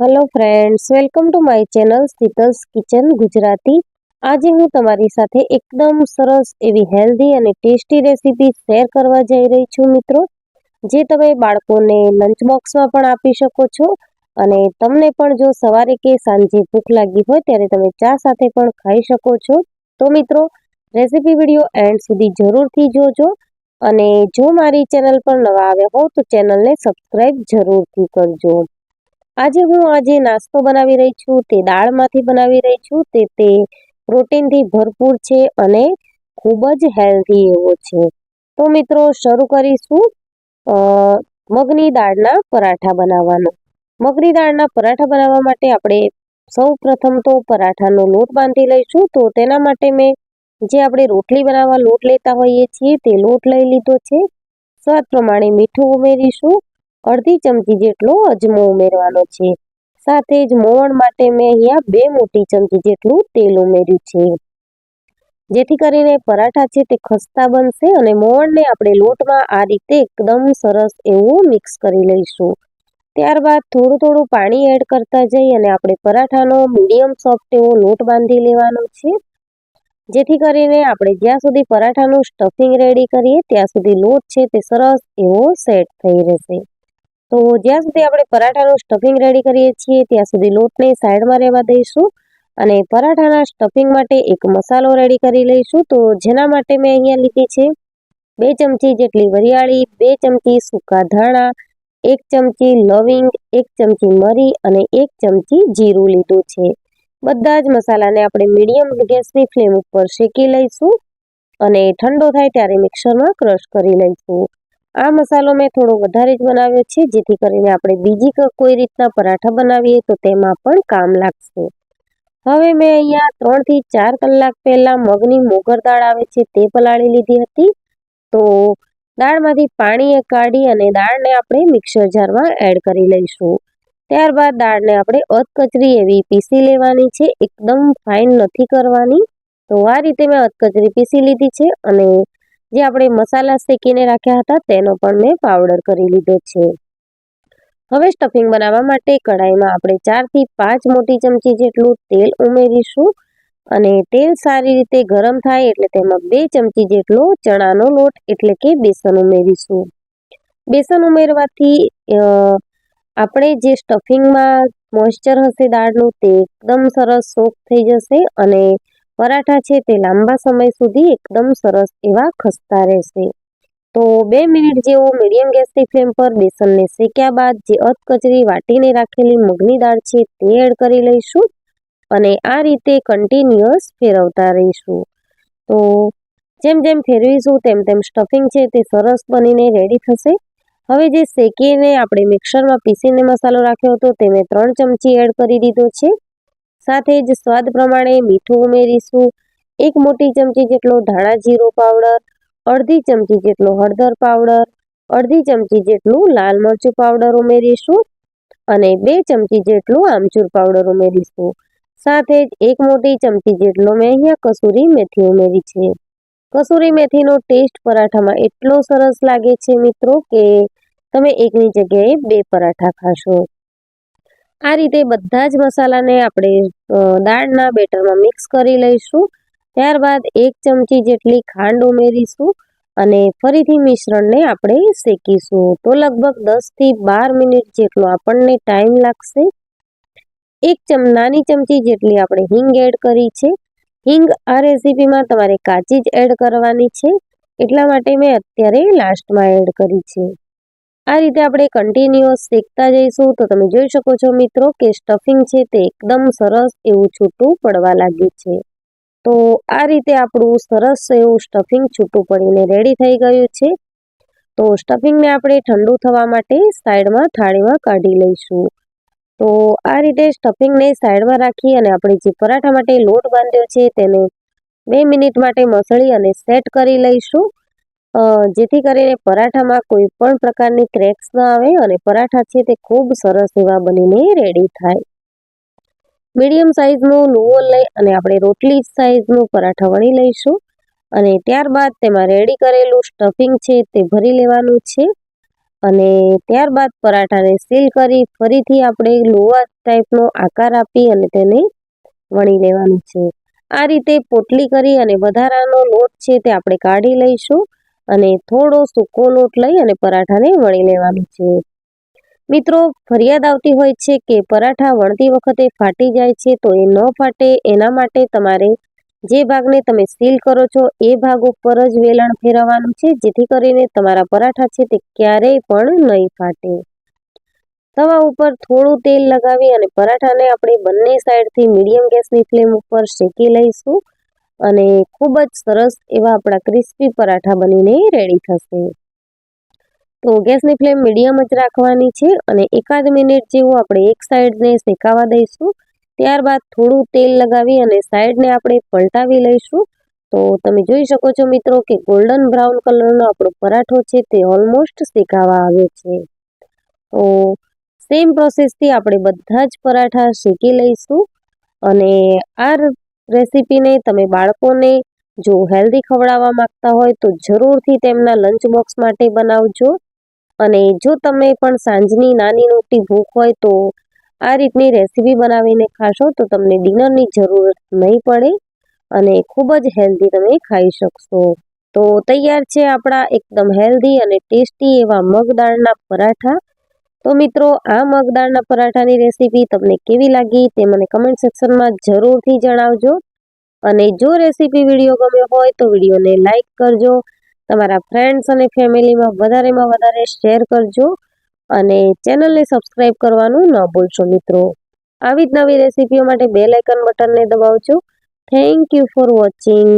Hello friends welcome to my channel Sheetal's kitchen Gujarati આજે હું તમારી સાથે એકદમ સરસ એવી હેલ્ધી અને ટેસ્ટી રેસીપી શેર કરવા જઈ રહી છું મિત્રો, જે તમે બાળકોને લંચ બોક્સમાં પણ આપી શકો છો અને તમને પણ જો સવારે કે સાંજે ભૂખ લાગી હોય ત્યારે તમે ચા સાથે પણ ખાઈ શકો છો. તો મિત્રો રેસીપી વીડિયો એન્ડ સુધી જરૂરથી જોજો અને જો મારી ચેનલ પર નવા આવ્યા હો તો ચેનલને સબસ્ક્રાઈબ જરૂરથી કરજો. આજે હું આજે નાસ્તો બનાવી રહી છું, તે દાળમાંથી બનાવી રહી છું, તે તે પ્રોટીનથી ભરપૂર છે અને ખૂબ જ હેલ્ધી એવો છે. તો મિત્રો, શરૂ કરીશું મગની દાળના પરાઠા બનાવવાનો. મગની દાળના પરાઠા બનાવવા માટે આપણે સૌ પ્રથમ તો પરાઠાનો લોટ બાંધી લઈશું, તો તેના માટે મેં જે આપણે રોટલી બનાવવા લોટ લેતા હોઈએ છીએ, તે લોટ લઈ લીધો છે. સ્વાદ પ્રમાણે મીઠું ઉમેરીશું અડધી ચમચી જેટલો અજમો ઉમેરવાનો છે. સાથે જ મોવણ માટે મેં અહીંયા બે મોટી ચમચી જેટલું તેલ ઉમેર્યું છે. જેથી કરીને પરાઠા છે તે ખસ્તા બનશે અને મોવણને આપણે લોટમાં આ રીતે એકદમ સરસ એવું મિક્સ કરી લઈશું. ત્યારબાદ થોડું થોડું પાણી એડ કરતા જઈ અને આપણે પરાઠાનો મીડિયમ સોફ્ટ એવો લોટ બાંધી લેવાનો છે. જેથી કરીને આપણે જ્યાં સુધી પરાઠાનું સ્ટફિંગ રેડી કરીએ ત્યાં સુધી લોટ છે તે સરસ એવો સેટ થઈ રહેશે. તો જ્યાં સુધી આપણે પરાઠાનું સ્ટફિંગ રેડી કરીએ છીએ, ત્યાં સુધી લોટને સાઈડમાં રહેવા દઈશું અને પરાઠાના સ્ટફિંગ માટે એક મસાલો રેડી કરી લઈશું. તો જેના માટે મેં અહીંયા લીધી છે બે ચમચી જેટલી વરિયાળી, બે ચમચી સૂકા ધાણા, એક ચમચી લવિંગ, એક ચમચી મરી અને એક ચમચી જીરું લીધું છે. બધા જ મસાલાને આપણે મીડિયમ ગેસની ફ્લેમ ઉપર શેકી લઈશું અને ઠંડો થાય ત્યારે મિક્સરમાં ક્રશ કરી લઈશું. આ મસાલો મેં થોડો વધારે જ બનાવ્યો છે, જેથી કરીને આપણે બીજી કોઈ રીતના પરાઠા બનાવીએ તો તેમાં પણ કામ લાગશે. હવે મેં અહીંયા ત્રણથી ચાર કલાક પહેલાં મગની મોગર દાળ આવે છે તે પલાળી લીધી હતી. તો દાળમાંથી પાણી કાઢી અને દાળને આપણે મિક્સર જારમાં એડ કરી લઈશું. ત્યારબાદ દાળને આપણે અધકચરી એવી પીસી લેવાની છે, એકદમ ફાઇન નથી કરવાની. તો આ રીતે મેં અધકચરી પીસી લીધી છે અને જે આપણે મસાલા શેકીને રાખ્યા હતા તેનો પણ મેં પાવડર કરી લીધો છે. હવે સ્ટફિંગ બનાવવા માટે કઢાઈમાં આપણે ચારથી પાંચ મોટી ચમચી જેટલું તેલ ઉમેરીશું અને તેલ સારી રીતે ગરમ થાય એટલે તેમાં બે ચમચી જેટલો ચણાનો લોટ એટલે કે બેસન ઉમેરીશું. બેસન ઉમેરવાથી આપણે જે સ્ટફિંગમાં મોઇશ્ચર હશે દાળનું તે એકદમ સરસ સોફ્ટ થઈ જશે અને પરાઠા છે તે લાંબા સમય સુધી એકદમ સરસ એવા ખસતા રહેશે. તો બે મિનિટ જેવો મીડિયમ ગેસની ફ્લેમ પર બેસનને શેક્યા બાદ જે અધકચરી વાટીને રાખેલી મગની દાળ છે તે એડ કરી લઈશું અને આ રીતે કન્ટિન્યુઅસ ફેરવતા રહીશું. તો જેમ જેમ ફેરવીશું તેમ તેમ સ્ટફિંગ છે તે સરસ બનીને રેડી થશે. હવે જે શેકીને આપણે મિક્સરમાં પીસીને મસાલો રાખ્યો હતો તે મેં ત્રણ ચમચી એડ કરી દીધો છે. સાથે જ સ્વાદ પ્રમાણે મીઠું ઉમેરીશું. એક મોટી ચમચી જેટલો ધાણા જીરો પાવડર, અડધી ચમચી જેટલો હળદર પાવડર, અડધી ચમચી જેટલું લાલ મરચું પાવડર ઉમેરીશું અને બે ચમચી જેટલું આમચૂર પાવડર ઉમેરીશું. સાથે જ એક મોટી ચમચી જેટલો મેં અહીંયા કસૂરી મેથી ઉમેરી છે. કસૂરી મેથીનો ટેસ્ટ પરાઠામાં એટલો સરસ લાગે છે મિત્રો કે તમે એકની જગ્યાએ બે પરાઠા ખાશો. આ રીતે બધા જ મસાલાને આપણે દાળના બેટરમાં મિક્સ કરી લઈશું. ત્યારબાદ એક ચમચી જેટલી ખાંડ ઉમેરીશું અને ફરીથી મિશ્રણને આપણે શેકીશું. તો લગભગ દસથી બાર મિનિટ જેટલો આપણને ટાઈમ લાગશે. એક ચમ, નાની ચમચી જેટલી આપણે હિંગ એડ કરી છે. હિંગ આ રેસીપીમાં તમારે કાચી જ એડ કરવાની છે. એટલા માટે મેં અત્યારે લાસ્ટમાં એડ કરી છે. આ રીતે આપણે કન્ટિન્યુઅસ શેકતા જઈશું. તો તમે જોઈ શકો છો મિત્રો કે સ્ટફિંગ છે તે એકદમ સરસ એવું છૂટું પડવા લાગ્યું છે. તો આ રીતે આપણું સરસ એવું સ્ટફિંગ છૂટું પડીને રેડી થઈ ગયું છે. તો સ્ટફિંગને આપણે ઠંડુ થવા માટે સાઈડમાં થાળીમાં કાઢી લઈશું. તો આ રીતે સ્ટફિંગને સાઈડમાં રાખી અને આપણે જે પરાઠા માટે લોટ બાંધ્યો છે તેને બે મિનિટ માટે મસળી અને સેટ કરી લઈશું. જેથી કરીને પરાઠામાં કોઈ પણ પ્રકારની ક્રેક્સ ન આવે અને પરાઠા છે તે ખૂબ સરસ એવા બનીને રેડી થાય. મીડિયમ સાઇઝનું લોવર લઈ અને આપણે રોટલી સાઇઝનું પરાઠા વણી લઈશું. અને ત્યારબાદ તેમાં રેડી કરેલું સ્ટફિંગ છે તે ભરી લેવાનું છે. અને ત્યારબાદ પરાઠાને સીલ કરી ફરીથી આપણે લોવા ટાઈપનો આકાર આપી અને તેને વણી લેવાનું છે. આ રીતે પોટલી કરી અને વધારાનો લોટ છે તે આપણે કાઢી લઈશું. અને થોડો સૂકો લોટ લઈ અને પરાઠાને વણી લેવાનું છે. મિત્રો, ફરિયાદ આવતી હોય છે કે પરાઠા વણતી વખતે ફાટી જાય છે તો એ ન ફાટે, એના માટે તમારે જે ભાગને તમે સીલ કરો છો એ ભાગ ઉપર જ વેલણ ફેરવવાનું છે, જેથી કરીને તમારા પરાઠા છે તે ક્યારેય પણ નહીં ફાટે. તવા ઉપર થોડું તેલ લગાવી અને પરાઠાને આપણે બંને સાઈડથી મીડિયમ ગેસની ફ્લેમ ઉપર શેકી લઈશું. અને ખૂબ જ સરસ એવા આપણા ક્રિસ્પી પરાઠા બનીને રેડી થશે. તો ગેસની ફ્લેમ મીડિયમ જ રાખવાની છે અને એકાદ મિનિટ જેવું આપણે એક સાઈડને શેકાવા દઈશું. ત્યારબાદ થોડું તેલ લગાવી અને સાઈડને આપણે પલટાવી લઈશું. તો તમે જોઈ શકો છો મિત્રો કે ગોલ્ડન બ્રાઉન કલરનો આપણો પરાઠો છે તે ઓલમોસ્ટ શેકાવા આવ્યો છે. તો સેમ પ્રોસેસથી આપણે બધા જ પરાઠા શેકી લઈશું. અને આ રેસીપીને તમે બાળકોને જો હેલ્ધી ખવડાવવા માંગતા હોય તો જરૂરથી તેમના લંચ બોક્સ માટે બનાવજો. અને જો તમે પણ સાંજની નાની મોટી ભૂખ હોય તો આ રીતની રેસીપી બનાવીને ખાશો તો તમને ડિનરની જરૂર નહીં પડે અને ખૂબ જ હેલ્ધી તમે ખાઈ શકશો. તો તૈયાર છે આપણા એકદમ હેલ્ધી અને ટેસ્ટી એવા મગ દાળના પરાઠા. તો મિત્રો, આ મગદાળના પરાઠાની રેસીપી તમને કેવી લાગી તે મને કમેન્ટ સેક્શનમાં જરૂરથી જણાવજો. અને જો રેસીપી વીડિયો ગમ્યો હોય તો વિડીયોને લાઇક કરજો. તમારા ફ્રેન્ડ્સ અને ફેમિલીમાં વધારેમાં વધારે શેર કરજો. અને ચેનલને સબસ્ક્રાઈબ કરવાનું ન ભૂલશો મિત્રો. આવી જ નવી રેસીપીઓ માટે બે લાઇકન બટનને દબાવજો. Thank you for watching